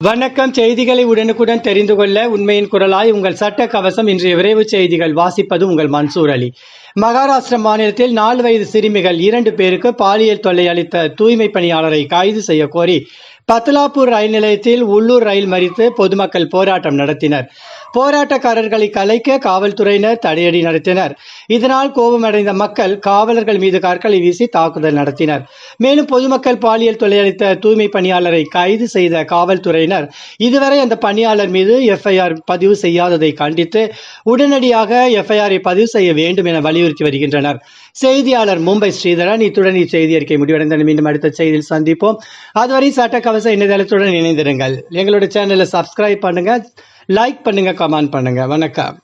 வணக்கம். செய்திகளை உடனுக்குடன் தெரிந்து கொள்ள உண்மையின் குரலாய் உங்கள் சட்ட கவசம் இன்றைய விரைவு செய்திகள் வாசிப்பது உங்கள் மன்சூர் அலி. மகாராஷ்டிர மாநிலத்தில் நாலு வயது சிறுமிகள் இரண்டு பேருக்கு பாலியல் தொல்லை அளித்த தூய்மை பணியாளரை கைது செய்ய கோரி பத்லாப்பூர் ரயில் நிலையத்தில் உள்ளூர் ரயில் மறித்து பொதுமக்கள் போராட்டம் நடத்தினர். போராட்டக்காரர்களை கலைக்க காவல்துறையினர் தடையடி நடத்தினர். இதனால் கோபமடைந்த மக்கள் காவலர்கள் மீது கற்களை வீசி தாக்குதல் நடத்தினர். மேலும் பொதுமக்கள் பாலியல் தொல்லை தூய்மை பணியாளரை கைது செய்த காவல்துறையினர் இதுவரை அந்த பணியாளர் மீது எஃப்ஐஆர் பதிவு செய்யாததை கண்டித்து உடனடியாக எஃப்ஐஆரை பதிவு செய்ய வேண்டும் என வலியுறுத்தி வருகின்றனர். செய்தியாளர் மும்பை ஸ்ரீதரன். இத்துடன் இச்செய்தி அறிக்கை முடிவடைந்த மீண்டும் அடுத்த செய்தியில் சந்திப்போம். அதுவரை சட்ட இணையதளத்துடன் இணைந்திருங்கள். எங்களோட சேனலை சப்ஸ்கிரைப் பண்ணுங்க லைக் பண்ணுங்க கமெண்ட் பண்ணுங்க. வணக்கம்.